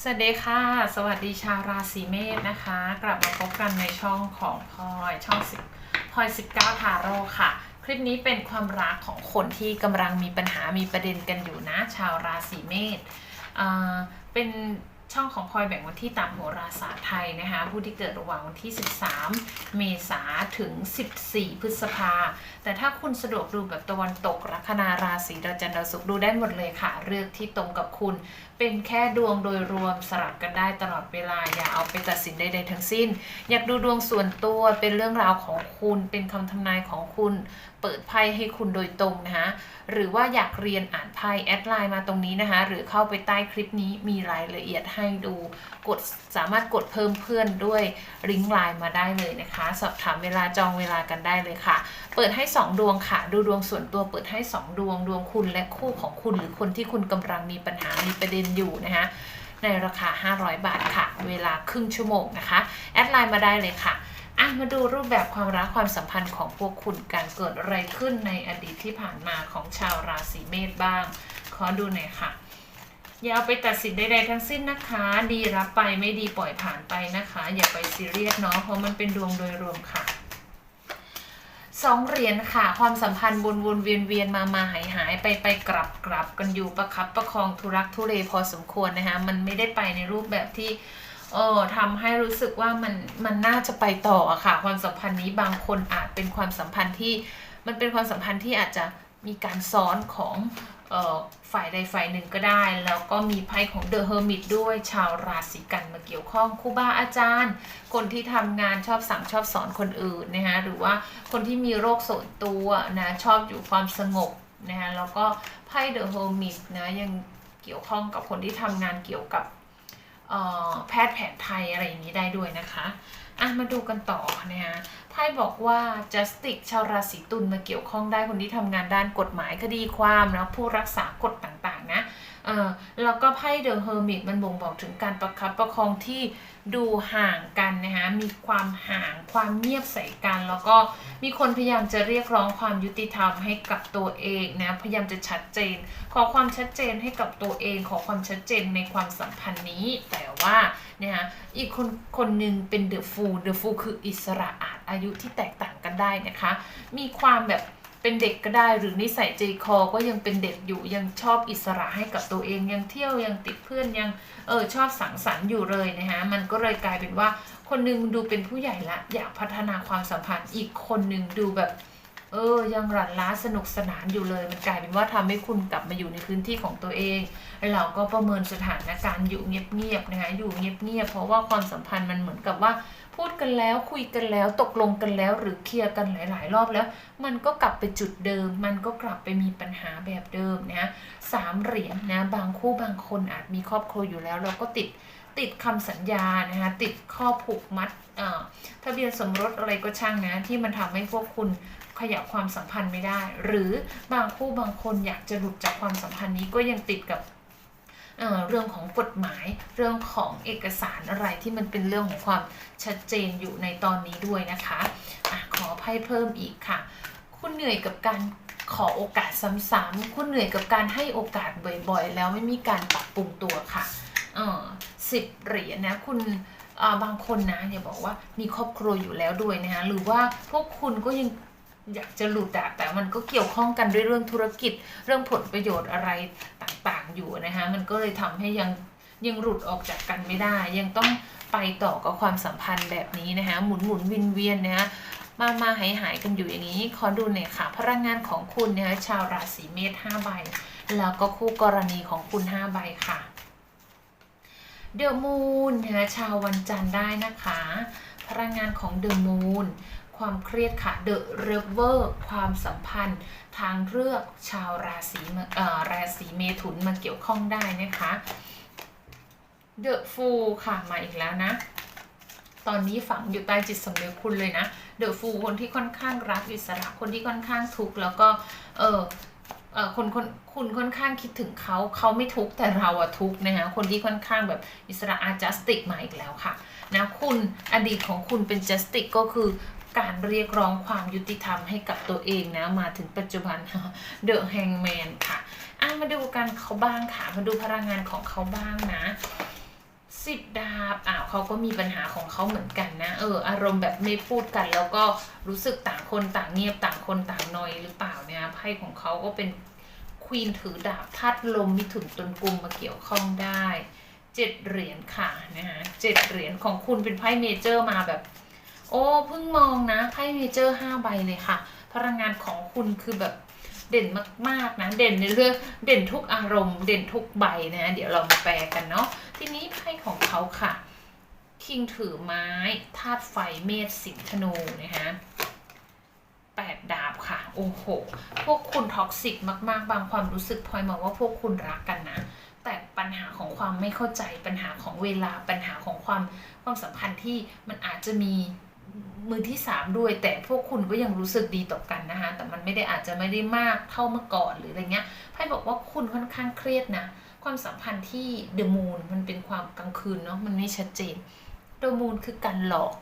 สวัสดีค่ะ สวัสดีชาวราศีเมษนะคะ กลับมาพบกันในช่องของพลอยช่องสิบพลอย19ทาโร่ค่ะ คลิปนี้เป็นความรักของคนที่กำลังมีปัญหามีประเด็นกันอยู่นะ ชาวราศีเมษเป็น ช่องของพลอยแบ่งวันที่ตามโหราศาสตร์ไทยนะคะ ผู้ที่เกิดระหว่างวันที่ 13 เมษาถึง 14 พฤษภา แต่ถ้าคุณสะดวกดูแบบตะวันตกลัคนาราศีดาวจันทร์ดาวศุกร์ดูได้หมดเลยค่ะ เลือกที่ตรงกับคุณ เป็นแค่ดวงโดยรวมสลับกันได้ตลอดเวลา อย่าเอาไปตัดสินใดๆทั้งสิ้น อยากดูดวงส่วนตัวเป็นเรื่องราวของคุณเป็นคำทำนายของคุณ เปิดไพ่ให้คุณโดยตรงนะคะหรือว่าอยากเรียนอ่านไพ่แอดไลน์มาตรงนี้นะคะ หรือเข้าไปใต้คลิปนี้มีรายละเอียดให้ดูกดสามารถกดเพิ่มเพื่อนด้วยลิงก์ไลน์มาได้เลยนะคะ สอบถามเวลาจองเวลากันได้เลยค่ะ เปิดให้ 2 ดวงค่ะ ดูดวงส่วนตัวเปิดให้ 2 ดวงดวงคุณและคู่ของคุณหรือคนที่คุณกำลังมีปัญหามีประเด็นอยู่นะคะในราคา 500 บาทค่ะ เวลาครึ่งชั่วโมงนะคะ แอดไลน์มาได้เลยค่ะ อะมาดูรูปแบบความรักความสัมพันธ์ของพวกคุณการเกิดอะไรขึ้นในอดีตที่ผ่านมาของชาวราศีเมษบ้าง ขอดูหน่อยค่ะ อย่าเอาไปตัดสินใดๆทั้งสิ้นนะคะ ดีรับไปไม่ดีปล่อยผ่านไปนะคะ อย่าไปซีเรียสเนาะเพราะมันเป็นดวงโดยรวมค่ะสองเหรียญค่ะ ความสัมพันธ์วนวนเวียนเวียนมามาหายหายไปไปกลับกลับกันอยู่ประคับประคองทุรักทุเลพอสมควรนะคะมันไม่ได้ไปในรูปแบบที่ เออทำให้รู้สึกว่ามันมันน่าจะไปต่ออะค่ะ ความสัมพันธ์นี้บางคนอาจเป็นความสัมพันธ์ที่มันเป็นความสัมพันธ์ที่อาจจะมีการซ้อนของออฝ่ายใดฝ่ายหนึ่งก็ได้ แล้วก็มีไพ่ของเดอะเฮอร์มิตด้วยชาวราศีกันมาเกี่ยวข้องครูบาอาจารย์ คนที่ทำงานชอบสั่งชอบสอนคนอื่นนะคะหรือว่าคนที่มีโรคส่วนตัวนะชอบอยู่ความสงบนะคะแล้วก็ไพ่เดอะเฮอร์มิตนะยังเกี่ยวข้องกับคนที่ทำงานเกี่ยวกับ แพทย์แผนไทยอะไรอย่างนี้ได้ด้วยนะคะอะมาดูกันต่อนะคะไพ่บอกว่าจัสติกชาวราศีตุลมาเกี่ยวข้องได้คนที่ทำงานด้านกฎหมายคดีความนะผู้รักษากฎต่างๆนะ แล้วก็ไพ่เดอะเฮอร์มิตมันบ่งบอกถึงการประคับประคองที่ดูห่างกันนะคะมีความห่างความเงียบใส่กัน แล้วก็มีคนพยายามจะเรียกร้องความยุติธรรมให้กับตัวเองนะพยายามจะชัดเจน ขอความชัดเจนให้กับตัวเอง ขอความชัดเจนในความสัมพันธ์นี้ แต่ว่านะคะอีกคนคนหนึ่งเป็นเดอะฟูเดอะฟูคืออิสระอาจอายุที่แตกต่างกันได้นะคะ มีความแบบ เป็นเด็กก็ได้หรือนิสัยใจคอก็ยังเป็นเด็กอยู่ยังชอบอิสระให้กับตัวเองยังเที่ยวยังติดเพื่อนยังเออชอบสังสรรค์อยู่เลยนะคะมันก็เลยกลายเป็นว่า คนหนึงดูเป็นผู้ใหญ่ละ อยากพัฒนาความสัมพันธ์อีกคนหนึ่งดูแบบ เออ ยังหลั่นล้าสนุกสนานอยู่เลย มันกลายเป็นว่าทำให้คุณกลับมาอยู่ในพื้นที่ของตัวเอง เราก็ประเมินสถานการณ์อยู่เงียบๆนะคะอยู่เงียบๆเพราะว่าความสัมพันธ์มันเหมือนกับว่า พูดกันแล้วคุยกันแล้วตกลงกันแล้ว หรือเคลียร์กันหลาย ๆ รอบแล้ว มันก็กลับไปจุดเดิม มันก็กลับไปมีปัญหาแบบเดิมนะสามเหรียญนะบางคู่บางคนอาจมีครอบครัวอยู่แล้วเราก็ติดติดคำสัญญานะคะติดข้อผูกมัดอ่อทะเบียนสมรสอะไรก็ช่างนะ ที่มันทำให้พวกคุณ ขยับความสัมพันธ์ไม่ได้ หรือบางคู่บางคนอยากจะหลุดจากความสัมพันธ์นี้ก็ยังติดกับเเรื่องของกฎหมายเรื่องของเอกสารอะไรที่มันเป็นเรื่องของความชัดเจนอยู่ในตอนนี้ด้วยนะคะอะขอไพ่เพิ่มอีกค่ะ คุณเหนื่อยกับการขอโอกาสซ้ำๆคุณเหนื่อยกับการให้โอกาสบ่อยๆ แล้วไม่มีการปรับปรุงตัวค่ะสิบเหรียญนะคุณบางคนนะอย่าบอกว่ามีครอบครัวอยู่แล้วด้วยนะคะหรือว่าพวกคุณก็ยัง อยากจะหลุดอะแต่มันก็เกี่ยวข้องกันด้วยเรื่องธุรกิจ เรื่องผลประโยชน์อะไรต่างๆอยู่นะคะมันก็เลยทำให้ยังยังหลุดออกจากกันไม่ได้ ยังต้องไปต่อกับความสัมพันธ์แบบนี้นะคะหมุนหมุนวินเวียนนะคะมามาหายหายกันอยู่อย่างนี้ ขอดูหน่อยค่ะ พลังงานของคุณนะคะชาวราศีเมษ5ใบ แล้วก็คู่กรณีของคุณ5ใบค่ะ เดอะมูนนะคะชาววันจันทร์ได้นะคะ พลังงานของเดอะมูน ความเครียดค่ะ The River ความสัมพันธ์ ทางเลือกชาวราศีเอ่อราศีเมถุนมาเกี่ยวข้องได้นะคะ The Fool ค่ะมาอีกแล้วนะ ตอนนี้ฝังอยู่ใต้จิตสำนึกคุณเลยนะ The Fool คนที่ค่อนข้างรักอิสระคนที่ค่อนข้างทุกข์แล้วก็เออเออคนคนคุณค่อนข้างคิดถึงเขาเขาไม่ทุกข์แต่เราอะทุกข์นะคะคนที่ค่อนข้างแบบอิสระอาจัสติกมาอีกแล้วค่ะนะคุณอดีตของคุณเป็นจัสติกก็คือ การเรียกร้องความยุติธรรมให้กับตัวเองนะ มาถึงปัจจุบันเดอะแฮงแมนค่ะอะ มาดูกันเขาบ้างค่ะ มาดูพลังงานของเขาบ้างนะสิบดาบอ้าวเขาก็มีปัญหาของเขาเหมือนกันนะ เออ อารมณ์แบบไม่พูดกัน แล้วก็รู้สึกต่างคนต่างเงียบต่างคนต่างนอยหรือเปล่าเนี่ยไพ่ของเขาก็เป็นควีนถือดาบธาตุลมมิถุนตนกุมมาเกี่ยวข้องได้เจ็ดเหรียญค่ะนะฮะเจ็ดเหรียญของคุณเป็นไพ่เมเจอร์มาแบบ โอ้เพิ่งมองนะไพ่เมเจอร์ห้าใบเลยค่ะ พลังงานของคุณคือแบบเด่นมากๆนะเด่นในเรื่องเด่นทุกอารมณ์ เด่นทุกใบนะเดี๋ยวเรามาแปลกันเนาะทีนี้ไพ่ของเขาค่ะ คิงถือไม้ธาตุไฟเมษสิงห์ธนูนะฮะแปดดาบค่ะ โอ้โห พวกคุณท็อกซิกมาก ๆ บางความรู้สึกพลอยมองว่าพวกคุณรักกันนะ แต่ปัญหาของความไม่เข้าใจปัญหาของเวลาปัญหาของความความสัมพันธ์ที่มันอาจจะมี มือที่สามด้วย แต่พวกคุณก็ยังรู้สึกดีต่อกันนะคะแต่มันไม่ได้อาจจะไม่ได้มากเท่าเมื่อก่อนหรืออะไรเงี้ยไพ่บอกว่าคุณค่อนข้างเครียดนะ ความสัมพันธ์ที่เดอะมูนมันเป็นความกลางคืนเนาะมันไม่ชัดเจนเดอะมูนคือการหลอก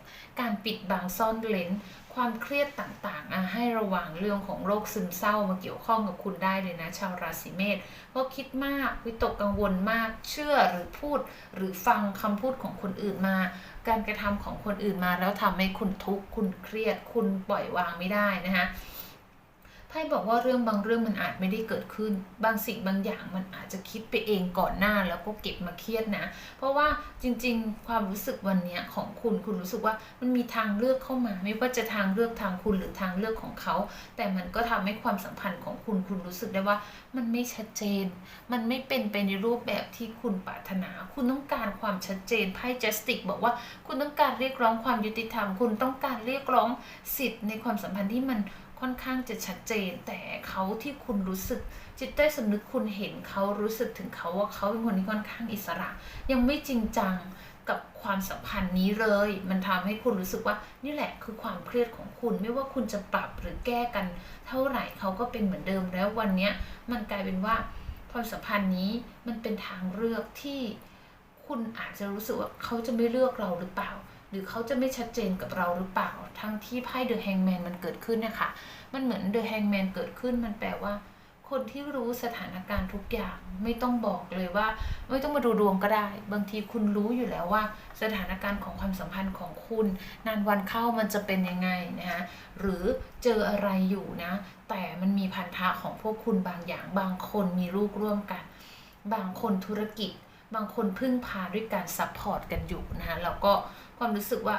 การปิดบังซ่อนเลนความเครียดต่างๆอะให้ระวังเรื่องของโรคซึมเศร้ามาเกี่ยวข้องกับคุณได้เลยนะ ชาวราศีเมษเพราะคิดมากวิตกกังวลมากเชื่อหรือพูด หรือฟังคำพูดของคนอื่นมา การกระทำของคนอื่นมาแล้วทำให้คุณทุกข์คุณเครียด คุณปล่อยวางไม่ได้นะคะ ไพ่บอกว่าเรื่องบางเรื่องมันอาจไม่ได้เกิดขึ้น บางสิ่งบางอย่างมันอาจจะคิดไปเองก่อนหน้าแล้วก็เก็บมาเครียดนะ เพราะว่าจริงๆ ความรู้สึกวันนี้ของคุณคุณรู้สึกว่ามันมีทางเลือกเข้ามา ไม่ว่าจะทางเลือกทางคุณหรือทางเลือกของเขา แต่มันก็ทำให้ความสัมพันธ์ของคุณคุณรู้สึกได้ว่า มันไม่ชัดเจน มันไม่เป็นไปในรูปแบบที่คุณปรารถนา คุณต้องการความชัดเจนไพ่จัสติกบอกว่าคุณต้องการเรียกร้องความยุติธรรม คุณต้องการเรียกร้องสิทธิ์ในความสัมพันธ์ที่มัน ค่อนข้างจะชัดเจน แต่เขาที่คุณรู้สึก จิตใต้สำนึกคุณเห็นเขารู้สึกถึงเขาว่าเขาเป็นคนที่ค่อนข้างอิสระ ยังไม่จริงจังกับความสัมพันธ์นี้เลย มันทำให้คุณรู้สึกว่านี่แหละคือความเครียดของคุณ ไม่ว่าคุณจะปรับหรือแก้กัน เท่าไหร่เขาก็เป็นเหมือนเดิมแล้ววันนี้มันกลายเป็นว่าความสัมพันธ์นี้มันเป็นทางเลือกที่คุณอาจจะรู้สึกว่าเขาจะไม่เลือกเราหรือเปล่า หรือเขาจะไม่ชัดเจนกับเราหรือเปล่า ทั้งที่ไพ่เดอะแฮงแมนมันเกิดขึ้นเนี่ยค่ะมันเหมือนเดอะแฮงแมนเกิดขึ้น มันแปลว่า คนที่รู้สถานการณ์ทุกอย่างไม่ต้องบอกเลยว่า ไม่ต้องมาดูดวงก็ได้ บางทีคุณรู้อยู่แล้วว่า สถานการณ์ของความสัมพันธ์ของคุณ นานวันเข้ามันจะเป็นยังไงนะคะหรือเจออะไรอยู่นะ แต่มันมีพันธะของพวกคุณบางอย่าง บางคนมีลูกร่วมกัน บางคนธุรกิจ บางคนพึ่งพาด้วยการซัพพอร์ตกันอยู่นะคะแล้วก็ ความรู้สึกว่า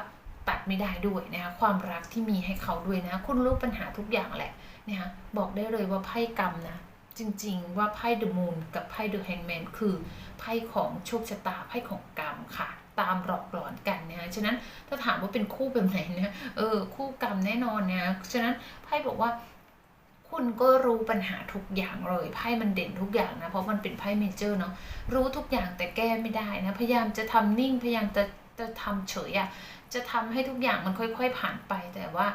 ตัดไม่ได้ด้วยนะคะความรักที่มีให้เขาด้วยนะ คุณรู้ปัญหาทุกอย่างแหละนะคะบอกได้เลยว่าไพ่กรรมนะจริงๆว่าไพ่เดอะมูนกับไพ่เดอะแฮงแมนคือไพ่ของโชคชะตาไพ่ของกรรมค่ะ ตามหลอกหลอนกันนะฉะนั้นถ้าถามว่าเป็นคู่แบบไหนเนี่ยเออคู่กรรมแน่นอนนะฉะนั้นไพ่บอกว่า คุณก็รู้ปัญหาทุกอย่างเลยไพ่มันเด่นทุกอย่างนะเพราะมันเป็นไพ่เมเจอร์เนาะรู้ทุกอย่างแต่แก้ไม่ได้นะพยายามจะทำนิ่งพยายามจะ จะทำเฉยอะจะทำให้ทุกอย่างมันค่อย ๆ ผ่านไปแต่ว่า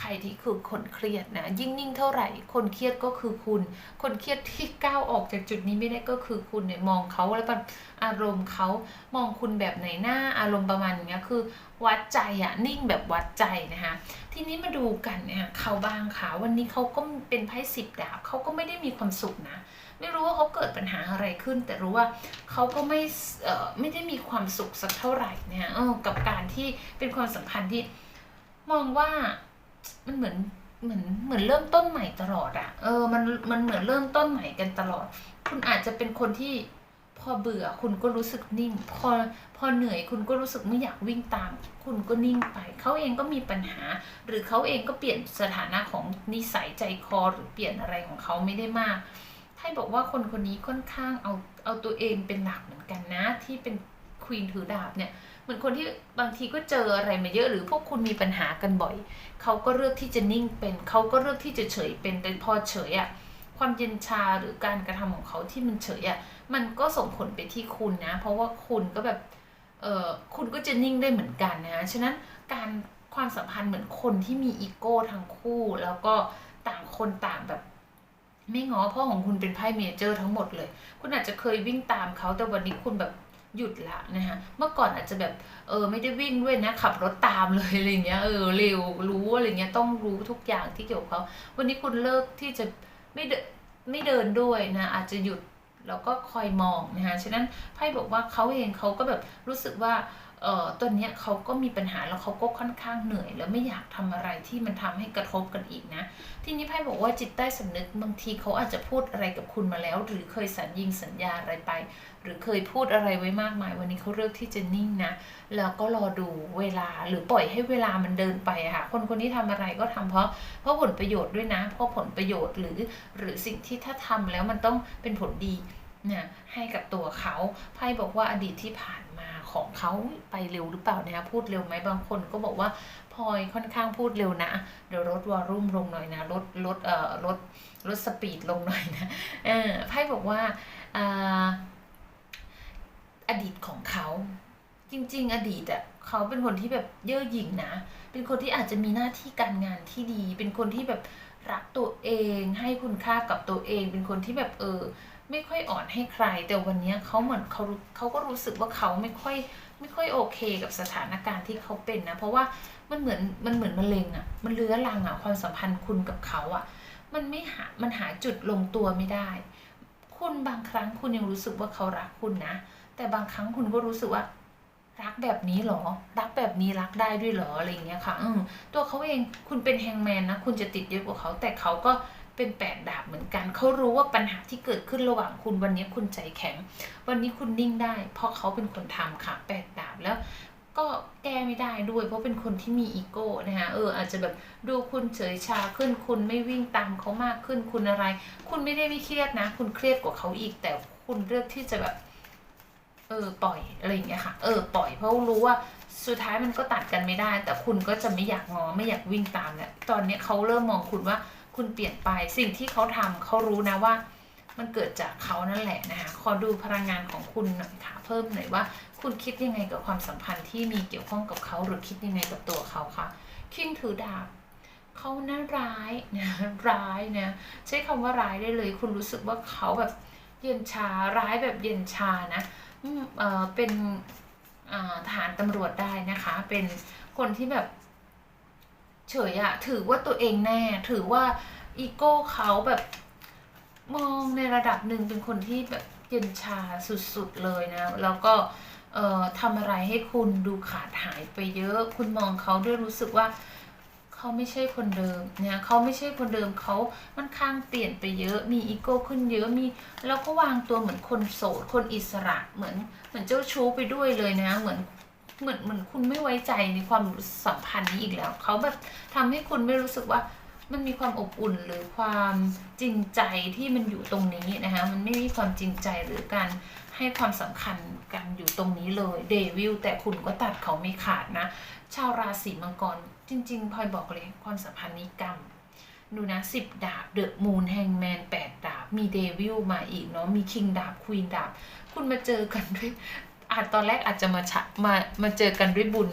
ใครที่คือคนเครียดนะยิ่งนิ่งเท่าไหร่ คนเครียดก็คือคุณ คนเครียดที่ก้าวออกจากจุดนี้ไม่ได้ก็คือคุณเนี่ยมองเขาแล้วแบบอารมณ์เขามองคุณแบบไหนหน้าอารมณ์ประมาณอย่างเงี้ยคือ วัดใจอะนิ่งแบบวัดใจนะคะทีนี้มาดูกันเนี่ยเขาบางค่ะวันนี้เขาก็เป็นไพ่สิบดาบเขาก็ไม่ได้มีความสุขนะ ไม่รู้ว่าเขาเกิดปัญหาอะไรขึ้น แต่รู้ว่าเขาก็ไม่เอ่อไม่ได้มีความสุขสักเท่าไหร่เนี่ยเออกับการที่เป็นความสัมพันธ์ที่มองว่ามันเหมือนเหมือนเหมือนเริ่มต้นใหม่ตลอดอะเออมันมันเหมือนเริ่มต้นใหม่กันตลอด คุณอาจจะเป็นคนที่พอเบื่อคุณก็รู้สึกนิ่ง พอพอเหนื่อยคุณก็รู้สึกไม่อยากวิ่งตาม คุณก็นิ่งไป เขาเองก็มีปัญหา หรือเขาเองก็เปลี่ยนสถานะของนิสัยใจคอหรือเปลี่ยนอะไรของเขาไม่ได้มาก ให้บอกว่าคนคนนี้ค่อนข้างเอาเอาตัวเองเป็นหลักเหมือนกันนะ ที่เป็นควีนถือดาบเนี่ยเหมือนคนที่บางทีก็เจออะไรมาเยอะหรือพวกคุณมีปัญหากันบ่อย เขาก็เลือกที่จะนิ่งเป็น เขาก็เลือกที่จะเฉยเป็นแต่พอเฉยอะความเย็นชาหรือการกระทำของเขาที่มันเฉยอะมันก็ส่งผลไปที่คุณนะ เพราะว่าคุณก็แบบเออคุณก็จะนิ่งได้เหมือนกันนะฉะนั้นการความสัมพันธ์เหมือนคนที่มีอีโก้ทั้งคู่ แล้วก็ต่างคนต่างแบบ ไม่ง้อพราะของคุณเป็นไพ่เมเจอร์ทั้งหมดเลย คุณอาจจะเคยวิ่งตามเขาแต่วันนี้คุณแบบหยุดละนะคะเมื่อก่อนอาจจะแบบเออไม่ได้วิ่งด้วยนะขับรถตามเลยอะไรเงี้ยเออเร็วรู้อะไรเงี้ยต้องรู้ทุกอย่างที่เกี่ยวกับเขาวันนี้คุณเลิกที่จะไม่เดินไม่เดินด้วยนะอาจจะหยุดแล้วก็คอยมองนะคะฉะนั้นไพ่บอกว่าเขาเองเขาก็แบบรู้สึกว่า อ่อตอนเนี้ยเขาก็มีปัญหาแล้วเขาก็ค่อนข้างเหนื่อย แล้วไม่อยากทำอะไรที่มันทำให้กระทบกันอีกนะ ทีนี้ไพ่บอกว่าจิตใต้สำนึกบางทีเขาอาจจะพูดอะไรกับคุณมาแล้ว หรือเคยสัญญิงสัญญาอะไรไป หรือเคยพูดอะไรไว้มากมาย วันนี้เขาเลือกที่จะนิ่งนะ แล้วก็รอดูเวลาหรือปล่อยให้เวลามันเดินไปค่ะ คนคนที่ทำอะไรก็ทำเพราะเพราะผลประโยชน์ด้วยนะ เพราะผลประโยชน์หรือหรือสิ่งที่ถ้าทำแล้วมันต้องเป็นผลดีนะให้กับตัวเขาไพ่บอกว่าอดีตที่ผ่าน ของเขาไปเร็วหรือเปล่านี่ยพูดเร็วไหมบางคนก็บอกว่าพลอยค่อนข้างพูดเร็วนะเดี๋ยวลดวอลลุ่มลงหน่อยนะลดลดเอ่อลดลดสปีดลงหน่อยนะเออไพ่บอกว่าอ่าอดีตของเขาจริง ๆ อดีตอะเขาเป็นคนที่แบบเย่อหยิ่งนะ เป็นคนที่อาจจะมีหน้าที่การงานที่ดี เป็นคนที่แบบรักตัวเอง ให้คุณค่ากับตัวเอง เป็นคนที่แบบเออ ไม่ค่อยอ่อนให้ใคร แต่วันนี้เขาเหมือนเขาเขาก็รู้สึกว่าเขาไม่ค่อยไม่ค่อยโอเคกับสถานการณ์ที่เขาเป็นนะ เพราะว่ามันเหมือนมันเหมือนมะเร็งอะ่ะ มันเลื้อรังอะ่ะความสัมพันธ์คุณกับเขาอะ่ะ มันไม่หามันหาจุดลงตัวไม่ได้ คุณบางครั้งคุณยังรู้สึกว่าเขารักคุณนะ แต่บางครั้งคุณก็รู้สึกว่ารักแบบนี้หรอ รักแบบนี้รักได้ด้วยหรออะไรอย่างเงี้ยค่ะ อืตัวเขาเองคุณเป็นแฮงแมนนะ คุณจะติดเยอะกว่าเขา แต่เขาก็ เป็นแปดดาบเหมือนกัน เขารู้ว่าปัญหาที่เกิดขึ้นระหว่างคุณวันนี้คุณใจแข็ง วันนี้คุณนิ่งได้ เพราะเขาเป็นคนทำค่ะแปดดาบแล้วก็แก้ไม่ได้ด้วย เพราะเป็นคนที่มีอีโก้นะคะเอออาจจะแบบดูคุณเฉยชาขึ้น คุณไม่วิ่งตามเขามากขึ้นคุณอะไร คุณไม่ได้ไม่เครียดนะ คุณเครียดกว่าเขาอีก แต่คุณเลือกที่จะแบบ เออปล่อยอะไรอย่างเงี้ยค่ะ เออปล่อยเพราะรู้ว่าสุดท้ายมันก็ตัดกันไม่ได้ แต่คุณก็จะไม่อยากงอไม่อยากวิ่งตามแล้วตอนเนี้ยเขาเริ่มมองคุณว่า คุณเปลี่ยนไปสิ่งที่เขาทำเขารู้นะว่า มันเกิดจากเขานั่นแหละนะคะขอดูพลังงานของคุณหน่อยค่ะเพิ่มหน่อยว่า คุณคิดยังไงกับความสัมพันธ์ที่มีเกี่ยวข้องกับเขาหรือคิดยังไงกับตัวเขาคะคิงถือดาบเขาน่าร้ายนะร้ายนะใช้คำว่าร้ายได้เลย คุณรู้สึกว่าเขาแบบเย็นชาร้ายแบบเย็นชานะเออเป็นอ่าทหารตำรวจได้นะคะ เป็นคนที่แบบ เฉยอะถือว่าตัวเองแน่ ถือว่าอีโก้เขาแบบมองในระดับหนึ่งเป็นคนที่แบบเย็นชาสุดๆเลยนะ แล้วก็เอ่อทำอะไรให้คุณดูขาดหายไปเยอะ คุณมองเขาด้วยรู้สึกว่าเขาไม่ใช่คนเดิมเนี่ยเขาไม่ใช่คนเดิมเขามันข้างเปลี่ยนไปเยอะ มีอีโก้ขึ้นเยอะมีแล้วก็วางตัวเหมือนคนโสดคนอิสระเหมือนเหมือนเจ้าชู้ไปด้วยเลยนะ เหมือน เหมือนเหมือนคุณไม่ไว้ใจในความสัมพันธ์นี้อีกแล้ว เขาแบบทำให้คุณไม่รู้สึกว่ามันมีความอบอุ่นหรือความจริงใจที่มันอยู่ตรงนี้นะคะ มันไม่มีความจริงใจหรือการให้ความสำคัญกันอยู่ตรงนี้เลยเดวิลแต่คุณก็ตัดเขาไม่ขาดนะ ชาวราศีมังกรจริงๆพลอยบอกเลยความสัมพันธ์นี้กรรมดูนะสิบดาบเดอะมูนแฮงแมนแปดดาบ มีเดวิลมาอีกเนาะมีคิงดาบควีนดาบ คุณมาเจอกันด้วย อาจตอนแรกอาจจะมาฉะมามาเจอกันด้วยบุญ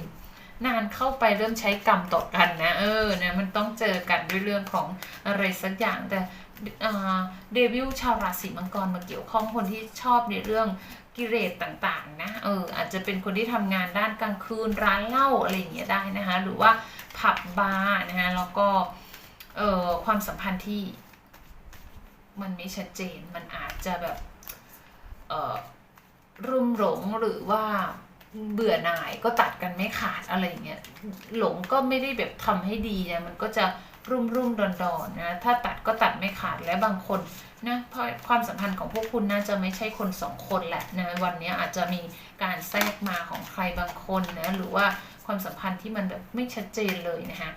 นานเข้าไปเริ่มใช้กรรมต่อกันนะ เออนะมันต้องเจอกันด้วยเรื่องของอะไรสักอย่างแต่เดวิลชาวราศีมังกรมาเกี่ยวข้องคนที่ชอบในเรื่องกิเลสต่างๆนะ เอออาจจะเป็นคนที่ทำงานด้านกลางคืนร้านเหล้าอะไรอย่างเงี้ยได้นะคะหรือว่าผับบาร์นะคะแล้วก็เอ่อความสัมพันธ์ที่มันไม่ชัดเจนมันอาจจะแบบเอ่อ รุ่มหลงหรือว่าเบื่อหน่ายก็ตัดกันไม่ขาดอะไรอย่างเงี้ยหลงก็ไม่ได้แบบทำให้ดีนะมันก็จะรุ่มรุ่มดอนดอนนะถ้าตัดก็ตัดไม่ขาดและบางคนนะเพราะความสัมพันธ์ของพวกคุณน่าจะไม่ใช่คนสองคนแหละนะวันนี้อาจจะมีการแทรกมาของใครบางคนนะหรือว่าความสัมพันธ์ที่มันแบบไม่ชัดเจนเลยนะคะ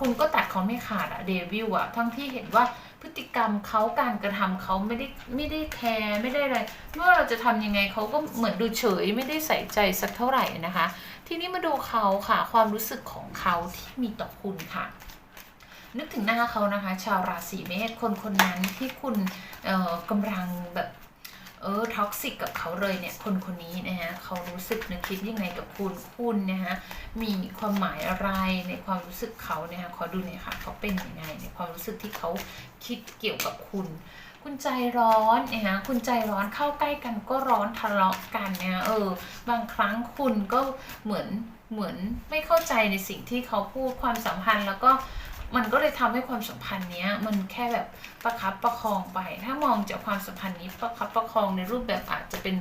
คุณก็ตัดเขาไม่ขาดอะเดวิลอะทั้งที่เห็นว่า พฤติกรรมเขาการกระทำเขาไม่ได้ไม่ได้แคร์ไม่ได้อะไรไม่ว่าเราจะทำยังไงเขาก็เหมือนดูเฉยไม่ได้ใส่ใจสักเท่าไหร่นะคะ ทีนี้มาดูเขาค่ะ ความรู้สึกของเขาที่มีต่อคุณค่ะ นึกถึงหน้าเขานะคะ ชาวราศีเมษคนคนนั้นที่คุณเอ่อกำลังแบบ ออท็อกซิกกับเขาเลยเนี่ยคนคนนี้นะฮะเขารู้สึกนึกคิดยังไงกับคุณคุณนะฮะมีความหมายอะไรในความรู้สึกเขาเนี่ยค่ะขอดูหน่อยค่ะเขาเป็นยังไงในความรู้สึกที่เขาคิดเกี่ยวกับคุณ คุณใจร้อนนะคะคุณใจร้อนเข้าใกล้กันก็ร้อนทะเลาะกันนี่ยเออบางครั้งคุณก็เหมือนเหมือนไม่เข้าใจในสิ่งที่เขาพูดความสัมพันธ์แล้วก็ มันก็เลยทำให้ความสัมพันธ์เนี้ยมันแค่แบบประคับประคองไป ถ้ามองจากความสัมพันธ์นี้ประคับประคองในรูปแบบอาจจะเป็น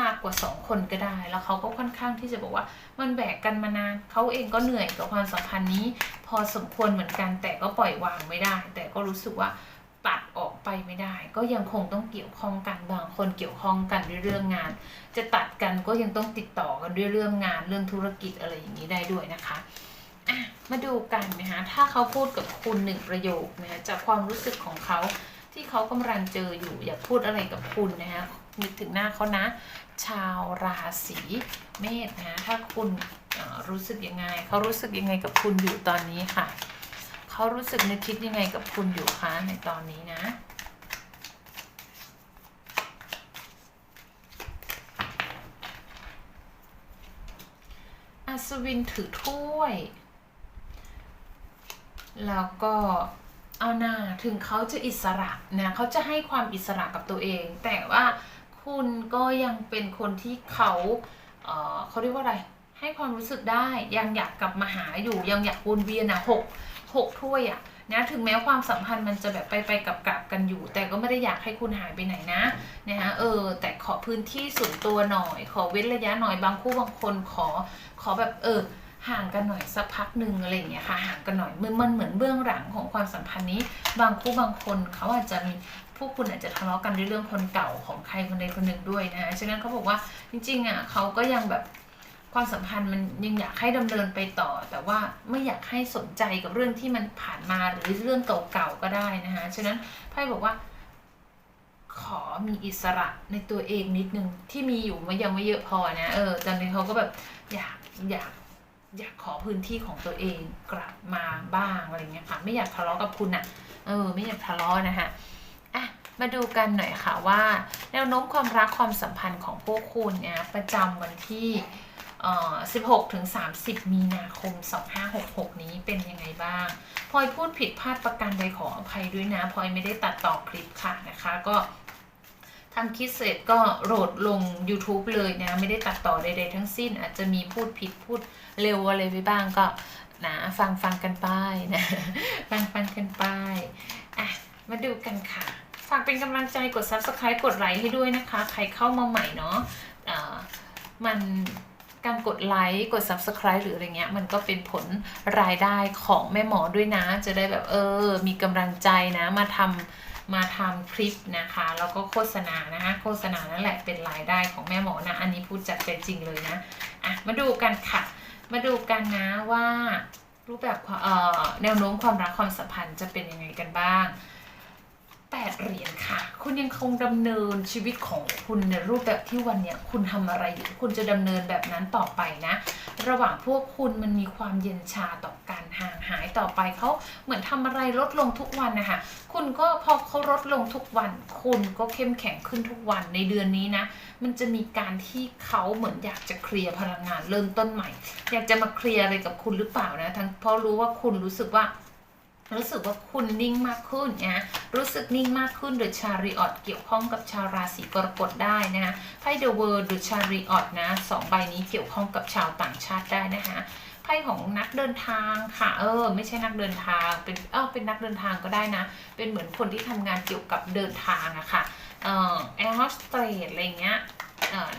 มากกว่าสองคนก็ได้ แล้วเขาก็ค่อนข้างที่จะบอกว่ามันแบกกันมานานเขาเองก็เหนื่อยกับความสัมพันธ์นี้ พอสมควรเหมือนกัน แต่ก็ปล่อยวางไม่ได้ แต่ก็รู้สึกว่าตัดออกไปไม่ได้ ก็ยังคงต้องเกี่ยวข้องกันบางคนเกี่ยวข้องกันด้วยเรื่องงาน จะตัดกันก็ยังต้องติดต่อกันด้วยเรื่องงานเรื่องธุรกิจอะไรอย่างนี้ได้ด้วยนะคะ อะมาดูกันนะคะถ้าเขาพูดกับคุณหนึ่งประโยคนะคะจากความรู้สึกของเขาที่เขากำลังเจออยู่อยากพูดอะไรกับคุณนะคะนึกถึงหน้าเขานะ ชาวราศีเมษนะถ้าคุณรู้สึกยังไง เขารู้สึกยังไงกับคุณอยู่ตอนนี้ค่ะ เขารู้สึกนึกคิดยังไงกับคุณอยู่คะในตอนนี้นะอัศวินถือถ้วย แล้วก็เอาหน้าถึงเขาจะอิสระนะเขาจะให้ความอิสระกับตัวเอง แต่ว่าคุณก็ยังเป็นคนที่เขาเอ่อเขาเรียกว่าอะไร ให้ความรู้สึกได้ยังอยากกลับมาหาอยู่ยังอยากวนเวียนอะหกหกถ้วยอะนะถึงแม้ความสัมพันธ์มันจะแบบไปไปกับกลับกันอยู่ แต่ก็ไม่ได้อยากให้คุณหายไปไหนนะนะคะเออ แต่ขอพื้นที่ส่วนตัวหน่อย ขอเว้นระยะหน่อยบางคู่บางคนขอขอแบบเออ ห่างกันหน่อยสักพักหนึ่งอะไรอย่างเงี้ยค่ะห่างกันหน่อยมันมันเหมือนเบื้องหลังของความสัมพันธ์นี้ บางคู่บางคนเขาอาจจะมีพวกคุณอาจจะทะเลาะกันด้วยเรื่องคนเก่าของใครคนใดคนหนึ่งด้วยนะฉะนั้นเขาบอกว่าจริงๆอะเขาก็ยังแบบความสัมพันธ์มันยังอยากให้ดำเนินไปต่อ แต่ว่าไม่อยากให้สนใจกับเรื่องที่มันผ่านมาหรือเรื่องเก่าๆก็ได้นะคะฉะนั้นไพ่บอกว่า ขอมีอิสระในตัวเองนิดนึงที่มีอยู่มันยังไม่เยอะพอนะเออตอนนี้เขาก็แบบอยากอยาก อยากขอพื้นที่ของตัวเองกลับมาบ้างอะไรเงี้ยค่ะไม่อยากทะเลาะกับคุณอะ่ะเออไม่อยากทะเลาะนะคะอะมาดูกันหน่อยค่ะว่า แนวโน้มความรักความสัมพันธ์ของพวกคุณเนี่ยประจำวันที่เอ่อ16ถึง30 มีนาคม 2566 นี้เป็นยังไงบ้างพลอยพูดผิดพลาดประการใดขออภัยด้วยนะพลอยไม่ได้ตัดต่อคลิปค่ะนะคะ ก็ ทำคลิปเสร็จก็โหลดลง YouTube เลยนะ ไม่ได้ตัดต่อใดๆทั้งสิ้น อาจจะมีพูดผิดพูดเร็วอะไรไปบ้างก็นะฟังฟังกันไปนะ ฟังฟังกันไปอะมาดูกันค่ะ ฝากเป็นกำลังใจกด subscribe กดไลค์ให้ด้วยนะคะ ใครเข้ามาใหม่เนาะอ่ามันการกดไลค์กด subscribe หรืออะไรเงี้ย มันก็เป็นผลรายได้ของแม่หมอด้วยนะ จะได้แบบเออ มีกำลังใจนะมาทำ มาทำคลิปนะคะ แล้วก็โฆษณานะคะโฆษณานั่นแหละเป็นรายได้ของแม่หมอนะ อันนี้พูดจากใจจริงเลยนะอะมาดูกันค่ะ มาดูกันนะว่ารูปแบบเอ่อแนวโน้มความรักความสัมพันธ์จะเป็นยังไงกันบ้าง แปดเหรียญค่ะ คุณยังคงดำเนินชีวิตของคุณในรูปแบบที่วันเนี้ยคุณทำอะไรอยู่คุณจะดำเนินแบบนั้นต่อไปนะ ระหว่างพวกคุณมันมีความเย็นชาต่อกันห่างหายต่อไปเขาเหมือนทำอะไรลดลงทุกวันนะคะคุณก็พอเขาลดลงทุกวัน คุณก็เข้มแข็งขึ้นทุกวันในเดือนนี้นะ มันจะมีการที่เขาเหมือนอยากจะเคลียร์พลังงานเริ่มต้นใหม่ อยากจะมาเคลียร์อะไรกับคุณหรือเปล่านะทั้งเพราะรู้ว่าคุณรู้สึกว่า รู้สึกว่าคุณนิ่งมากขึ้นนะรู้สึกนิ่งมากขึ้นโดยชาริออตเกี่ยวข้องกับชาวราศีกรกฎได้นะคะไพ่เดอะเวิร์ดชาริออตนะสองใบนี้เกี่ยวข้องกับชาวต่างชาติได้นะคะไพ่ของนักเดินทางค่ะ เออ ไม่ใช่นักเดินทาง เป็น เออเป็นนักเดินทางก็ได้นะ เป็นเหมือนคนที่ทำงานเกี่ยวกับเดินทางอะค่ะ แอร์โฮสเตสอะไรเงี้ย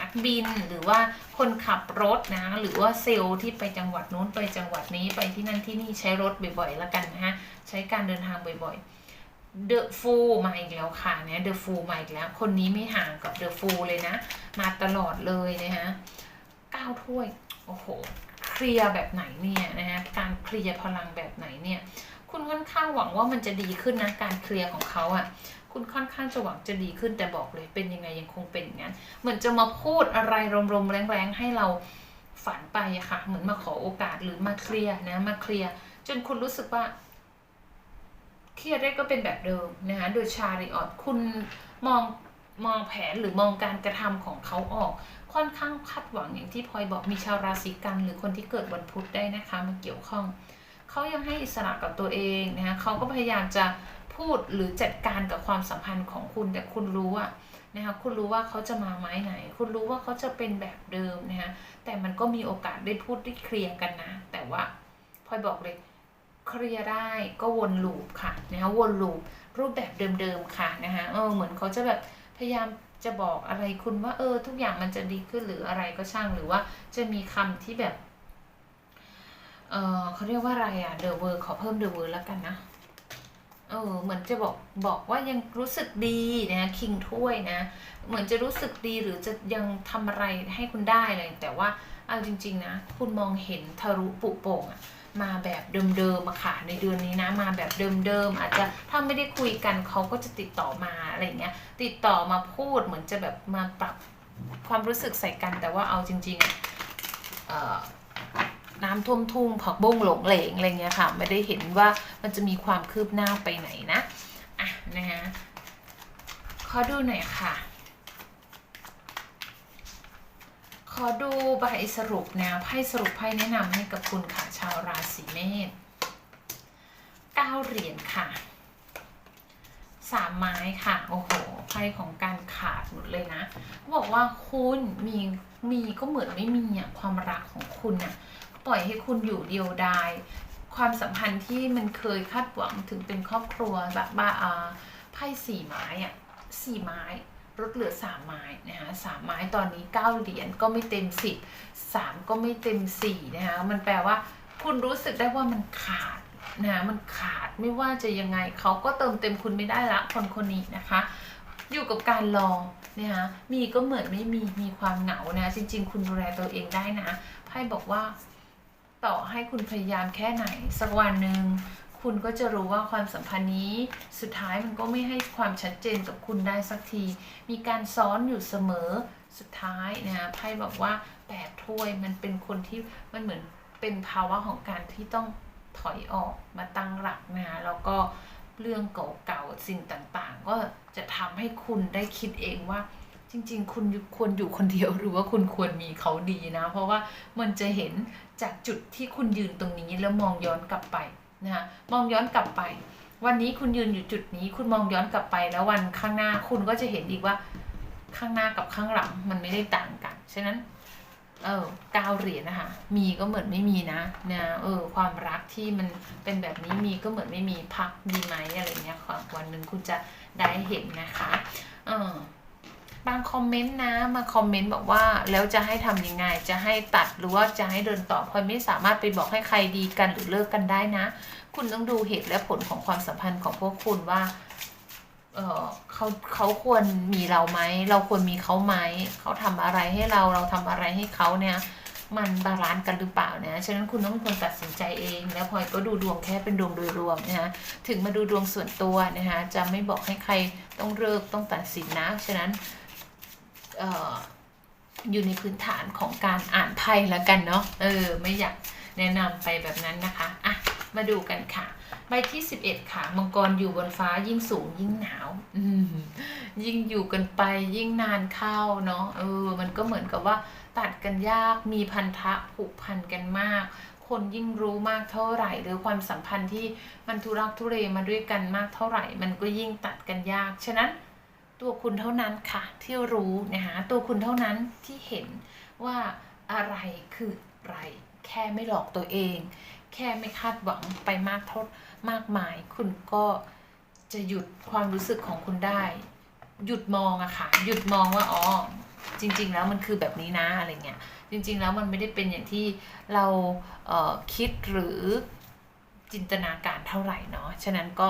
นักบินหรือว่าคนขับรถนะ หรือว่าเซลล์ที่ไปจังหวัดนู้นไปจังหวัดนี้ไปที่นั่นที่นี่ใช้รถบ่อยๆแล้วกันนะฮะ ใช้การเดินทางบ่อยๆเดอะฟูมาอีกแล้วค่ะเนี่ยเดอะฟูมาอีกแล้ว คนนี้ไม่ห่างกับเดอะฟูเลยนะ มาตลอดเลยนะฮะก้าถ้วย โอ้โห เคลียร์แบบไหนเนี่ยนะฮะ การเคลียร์พลังแบบไหนเนี่ย คุณค่อนข้างหวังว่ามันจะดีขึ้นนะการเคลียร์ของเขาอะ่ะ คุณค่อนข้างจะหวังจะดีขึ้นแต่บอกเลยเป็นยังไงยังคงเป็นอย่างนั้นเหมือนจะมาพูดอะไรรมๆแรงๆให้เราฝันไปอะค่ะ เหมือนมาขอโอกาสหรือมาเคลียร์นะมาเคลียร์จนคุณรู้สึกว่าเครียดได้ก็เป็นแบบเดิมนะคะโดยชาริออตคุณมองมองแผนหรือมองการกระทำของเขาออก ค่อนข้างคาดหวังอย่างที่พลอยบอกมีชาวราศีกัน หรือคนที่เกิดวันพุธได้นะคะมาเกี่ยวข้อง เขายังให้อิสระกับตัวเองนะคะเขาก็พยายามจะพูดหรือจัดการกับความสัมพันธ์ของคุณแต่คุณรู้อะนะคะคุณรู้ว่าเขาจะมาไม้ไหน คุณรู้ว่าเขาจะเป็นแบบเดิมนะคะแต่มันก็มีโอกาสได้พูดได้เคลียร์กันนะ แต่ว่าพลอยบอกเลยเคลียร์ได้ก็วนลูปค่ะนะคะวนลูปรูปแบบเดิมๆค่ะนะคะเออเหมือนเขาจะแบบพยายามจะบอกอะไรคุณว่าเออทุกอย่างมันจะดีขึ้นหรืออะไรก็ช่างหรือว่าจะมีคำที่แบบ เออเขาเรียกว่าอะไรอะเดอะเวอร์ขอเพิ่มเดอะเวอร์แล้วกันนะ เออเหมือนจะบอกบอกว่ายังรู้สึกดีนะคิงถ้วยนะ เหมือนจะรู้สึกดีหรือจะยังทำอะไรให้คุณได้เลย แต่ว่าเอาจริง ๆ นะ คุณมองเห็นทะลุปุโป่งอะมาแบบเดิมๆอะค่ะในเดือนนี้นะมาแบบเดิมๆอาจจะถ้าไม่ได้คุยกันเขาก็จะติดต่อมาอะไรเงี้ย ติดต่อมาพูดเหมือนจะแบบมาปรับความรู้สึกใส่กันแต่ว่าเอาจริงๆอะเอ่อ น้ำท่วมทุ่งผักบุ้งหลงเหลงอะไรเงี้ยค่ะ ไม่ได้เห็นว่ามันจะมีความคืบหน้าไปไหนนะอะนะฮะขอดูหน่อยค่ะ ขอดูใบสรุปนะไพ่สรุปไพ่แนะนำให้กับคุณค่ะชาวราศีเมษเก้าเหรียญค่ะสามไม้ค่ะ โอ้โหไพ่ของการขาดหมดเลยนะเขาบอกว่าคุณมีมีก็เหมือนไม่มีอะความรักของคุณอะ ปล่อยให้คุณอยู่เดียวดาย ความสัมพันธ์ที่มันเคยคาดหวังถึงเป็นครอบครัวแบบว่าอาไพ่สี่ไม้อะสี่ไม้ลดเหลือสามไม้นะคะสามไม้ตอนนี้เก้าเหรียญก็ไม่เต็มสิบสามก็ไม่เต็มสี่นะคะมันแปลว่าคุณรู้สึกได้ว่ามันขาดนะมันขาดไม่ว่าจะยังไงเขาก็เติมเต็มคุณไม่ได้ละคนคนนี้นะคะ อยู่กับการลองนะคะมีก็เหมือนไม่มีมีความเหงานะ จริง ๆ คุณดูแลตัวเองได้นะไพ่บอกว่า ต่อให้คุณพยายามแค่ไหน สักวันหนึ่งคุณก็จะรู้ว่าความสัมพันธ์นี้สุดท้ายมันก็ไม่ให้ความชัดเจนกับคุณได้สักที มีการซ้อนอยู่เสมอสุดท้ายนะไพ่บอกว่าแปดถ้วยมันเป็นคนที่มันเหมือนเป็นภาวะของการที่ต้องถอยออกมาตั้งหลักนะแล้วก็เรื่องเก่าๆสิ่งต่างๆ ก็จะทำให้คุณได้คิดเองว่า จริง ๆ คุณควรอยู่คนเดียวหรือว่าคุณควรมีเขาดีนะ เพราะว่ามันจะเห็นจากจุดที่คุณยืนตรงนี้แล้วมองย้อนกลับไปนะคะมองย้อนกลับไป วันนี้คุณยืนอยู่จุดนี้ คุณมองย้อนกลับไปแล้ววันข้างหน้าคุณก็จะเห็นอีกว่าข้างหน้ากับข้างหลังมันไม่ได้ต่างกัน ฉะนั้น เออก้าวเหรียญนะคะ มีก็เหมือนไม่มีนะนะเออ ความรักที่มันเป็นแบบนี้มีก็เหมือนไม่มีพักดีไหมอะไรเงี้ยวันหนึ่งคุณจะได้เห็นนะคะ เออ บางคอมเมนต์นะมาคอมเมนต์บอกว่าแล้วจะให้ทำยังไง จะให้ตัดหรือว่าจะให้เดินต่อพลอยไม่สามารถไปบอกให้ใครดีกันหรือเลิกกันได้นะ คุณต้องดูเหตุและผลของความสัมพันธ์ของพวกคุณว่าเออเขาเขาควรมีเราไหม เราควรมีเขาไหม เขาทำอะไรให้เราเราทำอะไรให้เขาเนี่ยมันบาลานซ์กันหรือเปล่านี่ยฉะนั้นคุณต้องเป็นคนตัดสินใจเอง แล้วพลอยก็ดูดวงแค่เป็นดวงโดยรวมนะคะถึงมาดูดวงส่วนตัวนะคะจะไม่บอกให้ใครต้องเลิกต้องตัดสินนะ ฉะนั้น อยู่ในพื้นฐานของการอ่านไพ่แล้วกันเนาะเออ ไม่อยากแนะนำไปแบบนั้นนะคะอะมาดูกันค่ะใบที่ 11 ค่ะ มังกรอยู่บนฟ้ายิ่งสูงยิ่งหนาวยิ่งอยู่กันไปยิ่งนานเข้าเนาะเออ มันก็เหมือนกับว่าตัดกันยากมีพันธะผูกพันกันมาก คนยิ่งรู้มากเท่าไหร่ หรือความสัมพันธ์ที่มันทุรักทุเลมาด้วยกันมากเท่าไหร่ มันก็ยิ่งตัดกันยาก ฉะนั้น ตัวคุณเท่านั้นค่ะที่รู้นะคะตัวคุณเท่านั้นที่เห็นว่าอะไรคืออะไรแค่ไม่หลอกตัวเอง แค่ไม่คาดหวังไปมากท่ามากมาย คุณก็จะหยุดความรู้สึกของคุณได้ หยุดมองอะค่ะ หยุดมองว่าอ๋อจริง ๆ แล้วมันคือแบบนี้นะอะไรเงี้ยจริง ๆ แล้วมันไม่ได้เป็นอย่างที่เราเคิดหรือจินตนาการเท่าไหร่เนาะฉะนั้นก็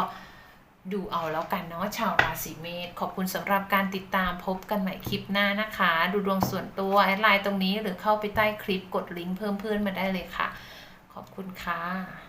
ดูเอาแล้วกันเนาะชาวราศีเมษขอบคุณสำหรับการติดตามพบกันใหม่คลิปหน้านะคะ ดูดวงส่วนตัวแอดไลน์ตรงนี้หรือเข้าไปใต้คลิปกดลิงก์เพิ่มเพื่อนมาได้เลยค่ะ ขอบคุณค่ะ